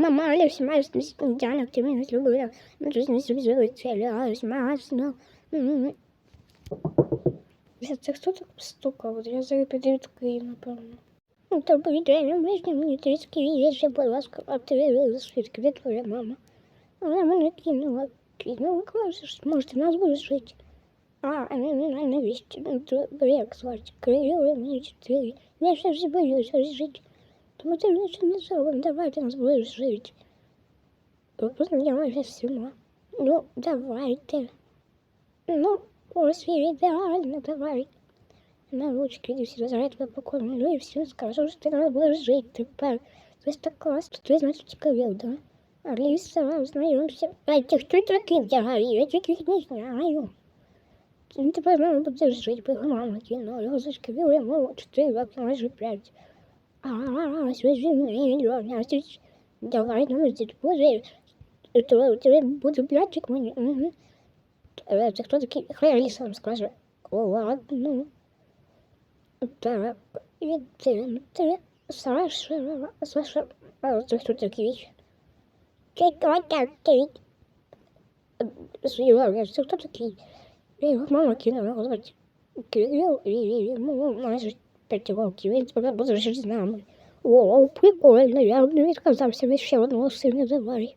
Мама, але всіма діана активно зробила. Ми щось не зробили цілі, але всіма ну. Це хто так стукав? От Я зараз піду напевно. Ну, то повідомлення, можна мені трішки вірше, будь ласка, активірую свідки, де твоя мама? Вона мене кинула, кинула, каже, що можете нас буде жити. А, навіщо? Ну, то як звати? Крилює мені чотири. Я ще ж боюся жити. Тому ти нічого не зробимо, давайте нас буде жити. Познайомимося всіма. Ну, давайте. Ну, ось і ідеально, давай. На ручки і всі розгляд тебе покорно, ну і всім скажу, що ти нас будеш жити тепер. Ось так класно, ти значить цікавив, да? Аліса, знайомся. А ти хто такий взагалі? Я тільки їх не знаю. Він тепер з нами буде жити, бо мама кіно, його зашкавив, я мову, роки, майже п'ять. А, буде блядчик мені, угу. Це хто такий? Хай Аліса нам скаже. О, ладно. Так, і це, це, Саша, Саша, а це хто такий? Це хто такий? Свій це хто такий? Його мама кинула, звати Кирил, і майже п'ять років, він буде. О, прикольно, я не відказався від ще одного сина заварі.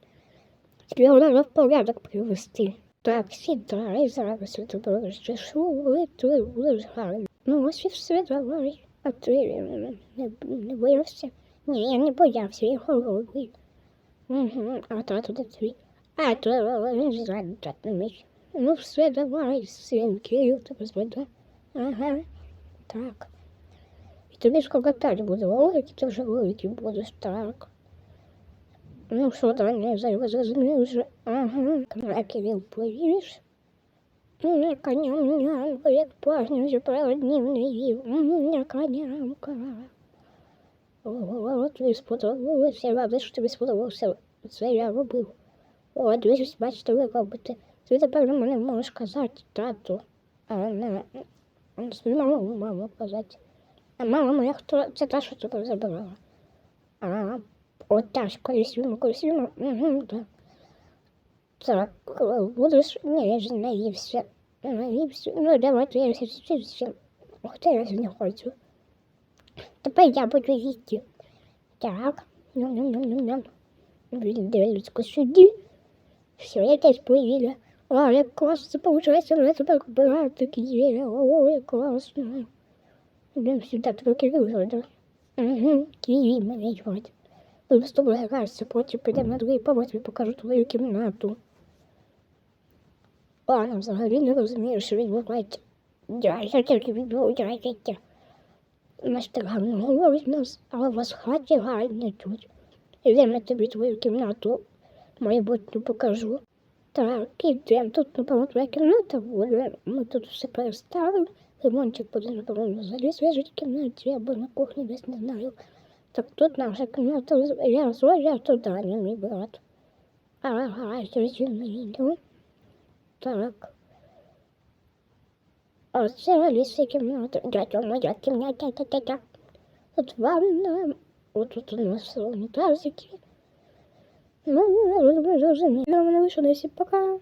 Треба в порядок привести. Так, сідай, зараз я тебе розчешу, і ти будеш гарний. Ну, ось і все, давай. А ти не, не боявся? Ні, я не боявся, я хоробрий. Угу, а тато де твій? А то він ж зрадний. Ну, все, давай, син, Кирил тебе зведе. Ага, так. Тобі ж катати буде великий, ти вже великий будеш, так. Ну, що там, я зараз зрозумів вже. Ага, на Кирил повіриш? Не коням, нямка, як пахне, вже пару днів не їв. Не конямка. О, тобі сподобалося, що тобі сподобалося. Це я робив. О, дивись, бачите, ви робите. Ти тепер на мене можеш казати, тату. А не, не маму, маму казати. А мама моя хто, це та, що тебе забирала. А, от та ж, колись віма, колись віма, угу, так. Так, будеш, ні, я ж наївся. Наївся, ну давайте я все, Хто я ж не хочу. Тепер я буду їсти. Так, ням-ням-ням-ням. Дивлюсь, сюди. Все, я теж поїла. А, як класно це получается, но это так бывает такие, о, як класно. Идем сюда, только кривую, да? Угу, киви, мене звати. Ми з тобою граєшся, потім підемо на другий поверх, тобі покажу твою кімнату. Нам взагалі не розумію, що відбувається. Я тільки відбувається. Нас так гарно говорить нас, але у вас хаті гарно тут. Ідемо тобі твою кімнату, майбутню покажу. Так, ідемо. Тут, напевно, твоя кімната буде. Ми тут все переставили. Лимончик буде, напевно, заліз вяжуть в кімнаті або на кухні десь не знаю. Так тут наша кімната, я своя, тут Даня, мій брат. Ага, через він Так. А це Аліса кімната. Дядя, моя кімната, дядя. Тут ванна. От тут у нас унітазики. Ну, я зрозуміло. Я мене вийшов десь пока.